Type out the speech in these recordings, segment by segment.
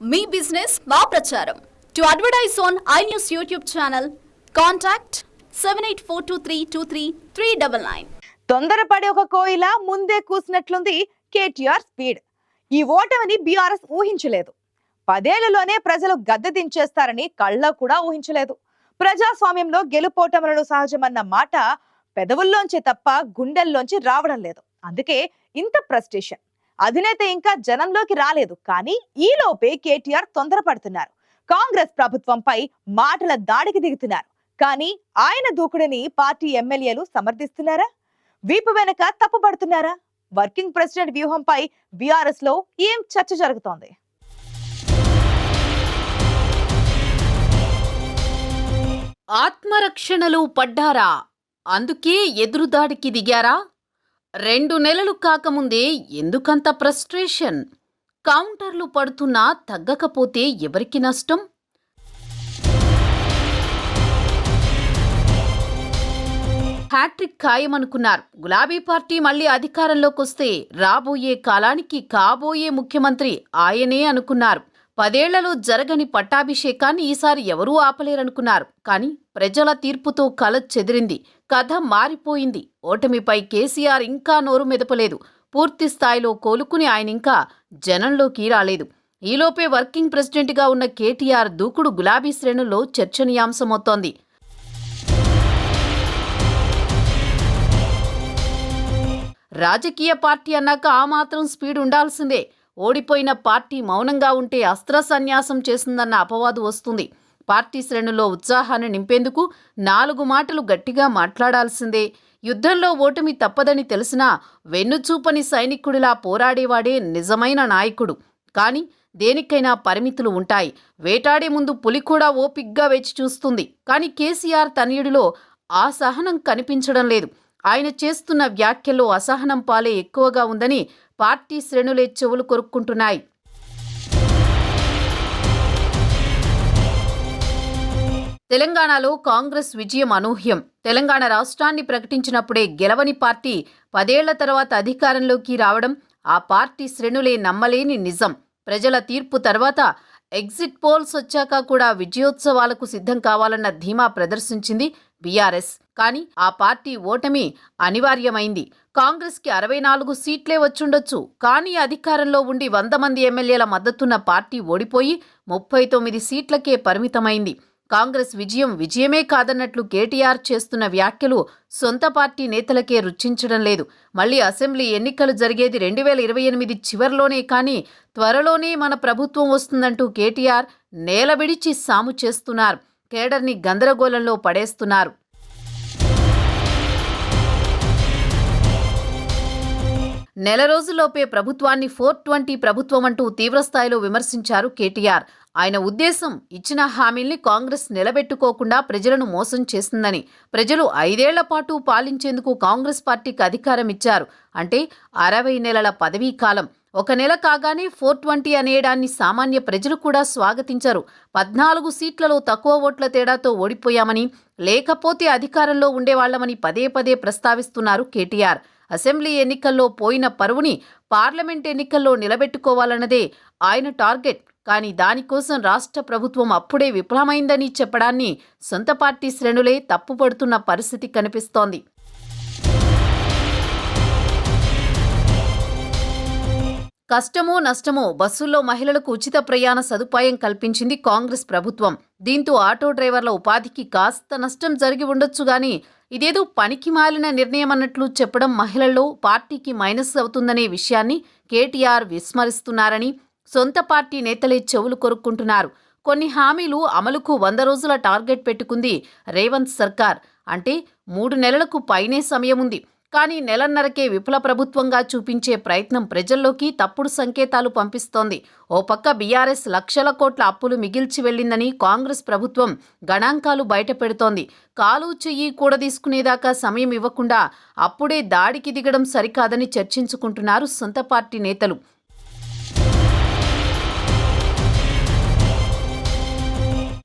మీ business మా ప్రచారం. To advertise on I news YouTube channel contact seven eight four two three two three three double nine తొందరపడి ఒక కోయిల ముందే కూసినట్లుంది KTR speed. ఈ ఓటమిని బీఆర్ఎస్ ఊహించలేదు. పదేళ్ళలోనే ప్రజలు గద్దె దించేస్తారని కళ్ళ కూడా ఊహించలేదు. ప్రజాస్వామ్యంలో గెలుపోటములను సహజమన్న మాట పెదవుల్లోంచి తప్ప గుండెల్లోంచి రావడం లేదు. అందుకే ఇంత ప్రస్టేషన్ అధినేత ఇంకా జనంలోకి రాలేదు కానీ ఈలోపే కేటీఆర్ తొందరపడుతున్నారు. కాంగ్రెస్ ప్రభుత్వంపై మాటల దాడికి దిగుతున్నారు. కానీ ఆయన దూకుడిని పార్టీ ఎమ్మెల్యేలు సమర్థిస్తున్నారా? వీపు వెనక తప్పుపడుతున్నారా వర్కింగ్ ప్రెసిడెంట్ వ్యూహంపై బీఆర్ఎస్లో ఏం చర్చ జరుగుతోంది? ఆత్మరక్షణలో పడ్డారా? అందుకే ఎదురుదాడికి దిగారా? రెండు నెలలు కాకముందే ఎందుకంత ఫ్రస్ట్రేషన్? కౌంటర్లు పడుతున్నా తగ్గకపోతే ఎవరికి నష్టం? హ్యాట్రిక్ ఖాయమనుకున్నారు. గులాబీ పార్టీ మళ్ళీ అధికారంలోకి వస్తే రాబోయే కాలానికి కాబోయే ముఖ్యమంత్రి ఆయనే అనుకున్నారు. పదేళ్ళలో జరగని పట్టాభిషేకాన్ని ఈసారి ఎవరూ ఆపలేరనుకున్నారు. కానీ ప్రజల తీర్పుతో కల చెదిరింది కథ మారిపోయింది. ఓటమిపై కేసీఆర్ ఇంకా నోరు మెదపలేదు. పూర్తి స్థాయిలో కోలుకుని ఆయన ఇంకా జనంలోకి రాలేదు. ఈలోపే వర్కింగ్ ప్రెసిడెంట్గా ఉన్న కేటీఆర్ దూకుడు గులాబీ శ్రేణుల్లో చర్చనీయాంశమవుతోంది రాజకీయ పార్టీ అన్నాక ఆ మాత్రం స్పీడ్ ఉండాల్సిందే. ఓడిపోయిన పార్టీ మౌనంగా ఉంటే అస్త్ర సన్యాసం చేసిందన్న అపవాదు వస్తుంది. పార్టీ శ్రేణుల్లో ఉత్సాహాన్ని నింపేందుకు నాలుగు మాటలు గట్టిగా మాట్లాడాల్సిందే. యుద్ధంలో ఓటమి తప్పదని తెలిసినా వెన్నుచూపని సైనికుడిలా పోరాడేవాడే నిజమైన నాయకుడు. కానీ దేనికైనా పరిమితులు ఉంటాయి. వేటాడే ముందు పులి కూడా ఓపిగ్గా వేచి చూస్తుంది. కానీ కేసీఆర్ తనయుడిలో ఆ సహనం కనిపించడం లేదు. ఆయన చేస్తున్న వ్యాఖ్యలో అసహనం పాలే ఎక్కువగా ఉందని పార్టీ శ్రేణులే చెవులు కొరుక్కుంటున్నాయి. తెలంగాణలో కాంగ్రెస్ విజయం అనూహ్యం. తెలంగాణ రాష్ట్రాన్ని ప్రకటించినప్పుడే గెలవని పార్టీ పదేళ్ళ తర్వాత అధికారంలోకి రావడం ఆ పార్టీ శ్రేణులే నమ్మలేని నిజం. ప్రజల తీర్పు తర్వాత ఎగ్జిట్ పోల్స్ వచ్చాక కూడా విజయోత్సవాలకు సిద్ధం కావాలన్న ధీమా ప్రదర్శించింది బీఆర్ఎస్. కానీ ఆ పార్టీ ఓటమి అనివార్యమైంది. కాంగ్రెస్కి అరవై నాలుగు సీట్లే వచ్చుండొచ్చు. కానీ అధికారంలో ఉండి వంద మంది ఎమ్మెల్యేల మద్దతున్న పార్టీ ఓడిపోయి ముప్పై తొమ్మిది సీట్లకే పరిమితమైంది. కాంగ్రెస్ విజయం విజయమే కాదన్నట్లు కేటీఆర్ చేస్తున్న వ్యాఖ్యలు సొంత పార్టీ నేతలకే రుచించడం లేదు. మళ్ళీ అసెంబ్లీ ఎన్నికలు జరిగేది రెండు వేల ఇరవై ఎనిమిది చివర్లోనే కానీ త్వరలోనే మన ప్రభుత్వం వస్తుందంటూ కేటీఆర్ నేలబిడిచి సాము చేస్తున్నారు. కేడర్ని గందరగోళంలో పడేస్తున్నారు. నెల రోజుల్లోపే ప్రభుత్వాన్ని ఫోర్ ట్వంటీ ప్రభుత్వం అంటూ తీవ్రస్థాయిలో విమర్శించారు కేటీఆర్. ఆయన ఉద్దేశం ఇచ్చిన హామీల్ని కాంగ్రెస్ నిలబెట్టుకోకుండా ప్రజలను మోసం చేసిందని ప్రజలు ఐదేళ్ళ పాటు పాలించేందుకు కాంగ్రెస్ పార్టీకి అధికారం ఇచ్చారు. అంటే అరవై నెలల పదవీ కాలం. ఒక నెల కాగానే ఫోర్ ట్వంటీ అనేయడాన్ని సామాన్య ప్రజలు కూడా స్వాగతించారు. పద్నాలుగు సీట్లలో తక్కువ ఓట్ల తేడాతో ఓడిపోయామని లేకపోతే అధికారంలో ఉండేవాళ్ళమని పదే పదే ప్రస్తావిస్తున్నారు కేటీఆర్. అసెంబ్లీ ఎన్నికల్లో పోయిన పరువుని పార్లమెంట్ ఎన్నికల్లో నిలబెట్టుకోవాలన్నదే ఆయన టార్గెట్. కానీ దానికోసం రాష్ట్ర ప్రభుత్వం అప్పుడే విఫలమైందని చెప్పడాన్ని సొంత పార్టీ శ్రేణులే తప్పుపడుతున్న పరిస్థితి కనిపిస్తోంది. కష్టమో నష్టమో బస్సుల్లో మహిళలకు ఉచిత ప్రయాణ సదుపాయం కల్పించింది కాంగ్రెస్ ప్రభుత్వం. దీంతో ఆటో డ్రైవర్ల ఉపాధికి కాస్త నష్టం జరిగి ఉండొచ్చు గాని ఇదేదో పనికి మాలిన నిర్ణయం అన్నట్లు చెప్పడం మహిళల్లో పార్టీకి మైనస్ అవుతుందనే విషయాన్ని కేటీఆర్ విస్మరిస్తున్నారని సొంత పార్టీ నేతలే చెవులు కొరుక్కుంటున్నారు. కొన్ని హామీలు అమలుకు వంద రోజుల టార్గెట్ పెట్టుకుంది రేవంత్ సర్కార్. అంటే మూడు నెలలకు పైనే సమయం ఉంది. కానీ నెలన్నరకే విఫల ప్రభుత్వంగా చూపించే ప్రయత్నం ప్రజల్లోకి తప్పుడు సంకేతాలు పంపిస్తోంది. ఓ పక్క బీఆర్ఎస్ లక్షల కోట్ల అప్పులు మిగిల్చి వెళ్ళిందని కాంగ్రెస్ ప్రభుత్వం గణాంకాలు బయటపెడుతోంది. కాలు చెయ్యి కూడదీసుకునేదాకా సమయం ఇవ్వకుండా అప్పుడే దాడికి దిగడం సరికాదని చర్చించుకుంటున్నారు సొంత పార్టీ నేతలు.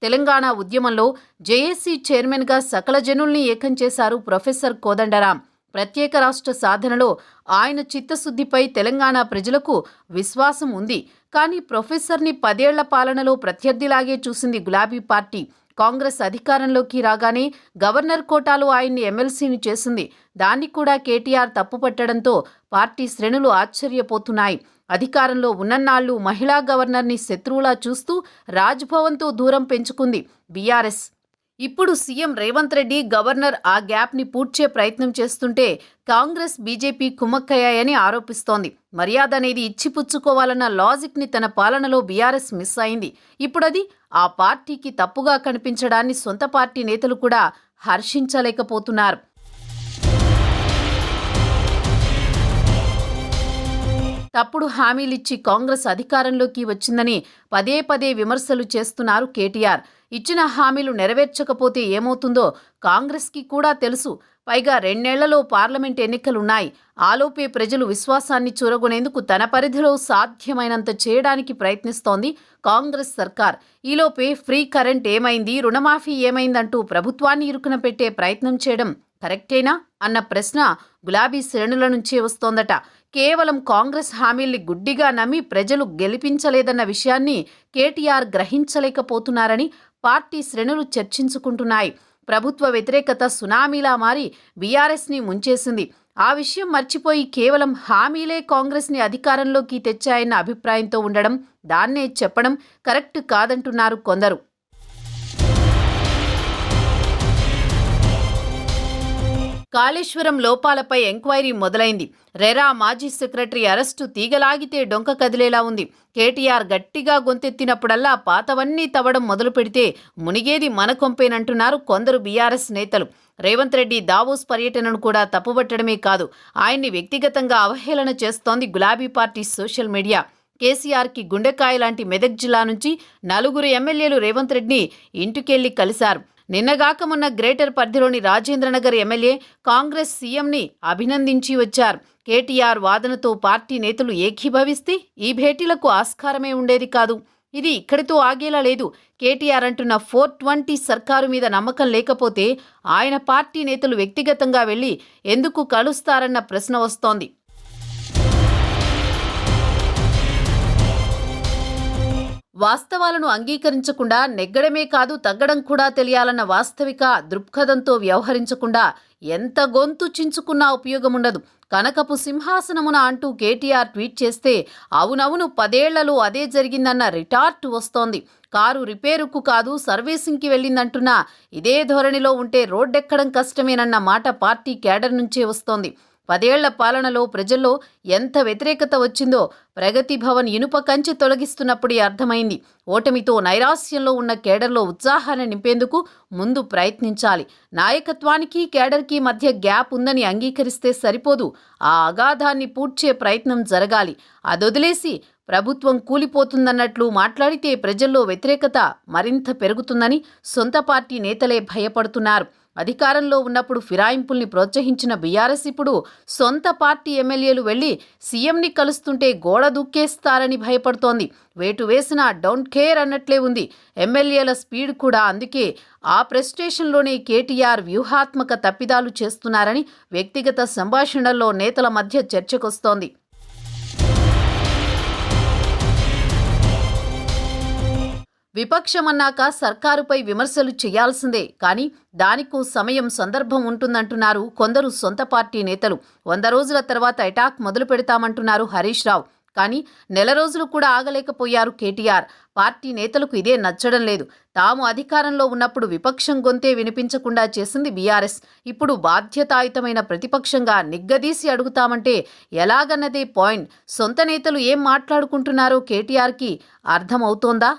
తెలంగాణ ఉద్యమంలో జేఏసీ చైర్మన్గా సకల జనుల్ని ఏకం చేశారు ప్రొఫెసర్ కోదండరాం. ప్రత్యేక రాష్ట్ర సాధనలో ఆయన చిత్తశుద్ధిపై తెలంగాణ ప్రజలకు విశ్వాసం ఉంది. కానీ ప్రొఫెసర్ని పదేళ్ళ పాలనలో ప్రత్యర్థిలాగే చూసింది గులాబీ పార్టీ. కాంగ్రెస్ అధికారంలోకి రాగానే గవర్నర్ కోటాలో ఆయన్ని ఎమ్మెల్సీని చేసింది. దాన్ని కూడా కేటీఆర్ తప్పుపట్టడంతో పార్టీ శ్రేణులు ఆశ్చర్యపోతున్నాయి. అధికారంలో ఉన్నన్నాళ్ళు మహిళా గవర్నర్ని శత్రువులా చూస్తూ రాజ్భవన్తో దూరం పెంచుకుంది బీఆర్ఎస్. ఇప్పుడు సీఎం రేవంత్ రెడ్డి గవర్నర్ ఆ గ్యాప్ని పూడ్చే ప్రయత్నం చేస్తుంటే కాంగ్రెస్ బీజేపీ కుమ్మక్కయ్యాయని ఆరోపిస్తోంది. మర్యాద అనేది ఇచ్చిపుచ్చుకోవాలన్న లాజిక్ని తన పాలనలో బీఆర్ఎస్ మిస్ అయింది. ఇప్పుడది ఆ పార్టీకి తప్పుగా కనిపించడాన్ని సొంత పార్టీ నేతలు కూడా హర్షించలేకపోతున్నారు. తప్పుడు హామీలిచ్చి కాంగ్రెస్ అధికారంలోకి వచ్చిందని పదే పదే విమర్శలు చేస్తున్నారు కేటీఆర్. ఇచ్చిన హామీలు నెరవేర్చకపోతే ఏమవుతుందో కాంగ్రెస్కి కూడా తెలుసు. పైగా రెండేళ్ళలో పార్లమెంట్ ఎన్నికలున్నాయి. ఆలోపే ప్రజలు విశ్వాసాన్ని చూరగొనేందుకు తన పరిధిలో సాధ్యమైనంత చేయడానికి ప్రయత్నిస్తోంది కాంగ్రెస్ సర్కార్. ఈలోపే ఫ్రీ కరెంట్ ఏమైంది? రుణమాఫీ ఏమైందంటూ ప్రభుత్వాన్ని ఇరుకున పెట్టే ప్రయత్నం చేయడం కరెక్టేనా? అన్న ప్రశ్న గులాబీ శ్రేణుల నుంచే వస్తోందట. కేవలం కాంగ్రెస్ హామీల్ని గుడ్డిగా నమ్మి ప్రజలు గెలిపించలేదన్న విషయాన్ని కేటీఆర్ గ్రహించలేకపోతున్నారని పార్టీ శ్రేణులు చర్చించుకుంటున్నాయి. ప్రభుత్వ వ్యతిరేకత సునామీలా మారి బీఆర్ఎస్ని ముంచేసింది. ఆ విషయం మర్చిపోయి కేవలం హామీలే కాంగ్రెస్ని అధికారంలోకి తెచ్చాయన్న అభిప్రాయంతో ఉండడం దాన్నే చెప్పడం కరెక్ట్ కాదంటున్నారు కొందరు. కాళేశ్వరం లోపాలపై ఎంక్వైరీ మొదలైంది. రెరా మాజీ సెక్రటరీ అరెస్టు తీగలాగితే డొంక కదిలేలా ఉంది. కేటీఆర్ గట్టిగా గొంతెత్తినప్పుడల్లా పాతవన్నీ తవ్వడం మొదలు పెడితే మునిగేది మన కొంపేనంటున్నారు కొందరు బీఆర్ఎస్ నేతలు. రేవంత్ రెడ్డి దావోస్ పర్యటనను కూడా తప్పుబట్టడమే కాదు ఆయన్ని వ్యక్తిగతంగా అవహేళన చేస్తోంది గులాబీ పార్టీ సోషల్ మీడియా. కేసీఆర్కి గుండెకాయ లాంటి మెదక్ జిల్లా నుంచి నలుగురు ఎమ్మెల్యేలు రేవంత్ రెడ్డిని ఇంటికెళ్ళి కలిశారు. నిన్నగాక మొన్న గ్రేటర్ పరిధిలోని రాజేంద్రనగర్ ఎమ్మెల్యే కాంగ్రెస్ సీఎంని అభినందించి వచ్చారు. కేటీఆర్ వాదనతో పార్టీ నేతలు ఏకీభవిస్తే ఈ భేటీలకు ఆస్కారమే ఉండేది కాదు. ఇది ఇక్కడితో ఆగేలా లేదు. కేటీఆర్ అంటున్న ఫోర్ ట్వంటీ సర్కారు మీద నమ్మకం లేకపోతే ఆయన పార్టీ నేతలు వ్యక్తిగతంగా వెళ్ళి ఎందుకు కలుస్తారన్న ప్రశ్న వస్తోంది. వాస్తవాలను అంగీకరించకుండా నెగ్గడమే కాదు తగ్గడం కూడా తెలియాలన్న వాస్తవిక దృక్పథంతో వ్యవహరించకుండా ఎంత గొంతు చించుకున్నా ఉపయోగం ఉండదు కనకపు సింహాసనమున అంటూ కేటీఆర్ ట్వీట్ చేస్తే అవునవును పదేళ్ళలో అదే జరిగిందన్న రిటార్ట్ వస్తోంది. కారు రిపేరుకు కాదు సర్వీసింగ్కి వెళ్ళిందంటున్నా ఇదే ధోరణిలో ఉంటే రోడ్డెక్కడం కష్టమేనన్న మాట పార్టీ క్యాడర్ నుంచే వస్తోంది. పదేళ్ళ పాలనలో ప్రజల్లో ఎంత వ్యతిరేకత వచ్చిందో ప్రగతి భవన్ ఇనుప కంచె తొలగిస్తున్నప్పుడే అర్థమైంది. ఓటమితో నైరాస్యంలో ఉన్న కేడర్లో ఉత్సాహాన్ని నింపేందుకు ముందు ప్రయత్నించాలి. నాయకత్వానికి కేడర్కి మధ్య గ్యాప్ ఉందని అంగీకరిస్తే సరిపోదు. ఆ అగాధాన్ని పూడ్చే ప్రయత్నం జరగాలి. అదొదిలేసి ప్రభుత్వం కూలిపోతుందన్నట్లు మాట్లాడితే ప్రజల్లో వ్యతిరేకత మరింత పెరుగుతుందని సొంత పార్టీ నేతలే భయపడుతున్నారు. అధికారంలో ఉన్నప్పుడు ఫిరాయింపుల్ని ప్రోత్సహించిన బీఆర్ఎస్ ఇప్పుడు సొంత పార్టీ ఎమ్మెల్యేలు వెళ్ళి సీఎంని కలుస్తుంటే గోడ దూకేస్తారని భయపడుతోంది. వేటు వేసినా డోంట్ కేర్ అన్నట్లే ఉంది. ఎమ్మెల్యేల స్పీడ్ కూడా అందుకే ఆ ప్రెస్టేషన్లోనే కేటీఆర్ వ్యూహాత్మక తప్పిదాలు చేస్తున్నారని వ్యక్తిగత సంభాషణల్లో నేతల మధ్య చర్చకొస్తోంది. విపక్షమన్నాక సర్కారుపై విమర్శలు చేయాల్సిందే. కానీ దానికో సమయం సందర్భం ఉంటుందంటున్నారు కొందరు సొంత పార్టీ నేతలు. వంద రోజుల తర్వాత అటాక్ మొదలు పెడతామంటున్నారు హరీష్ రావు. కానీ నెల రోజులు కూడా ఆగలేకపోయారు కేటీఆర్. పార్టీ నేతలకు ఇదే నచ్చడం లేదు. తాము అధికారంలో ఉన్నప్పుడు విపక్షం గొంతే వినిపించకుండా చేసింది బీఆర్ఎస్. ఇప్పుడు బాధ్యతాయుతమైన ప్రతిపక్షంగా నిగ్గదీసి అడుగుతామంటే ఎలాగన్నదే పాయింట్. సొంత నేతలు ఏం మాట్లాడుకుంటున్నారో కేటీఆర్కి అర్థమవుతోందా?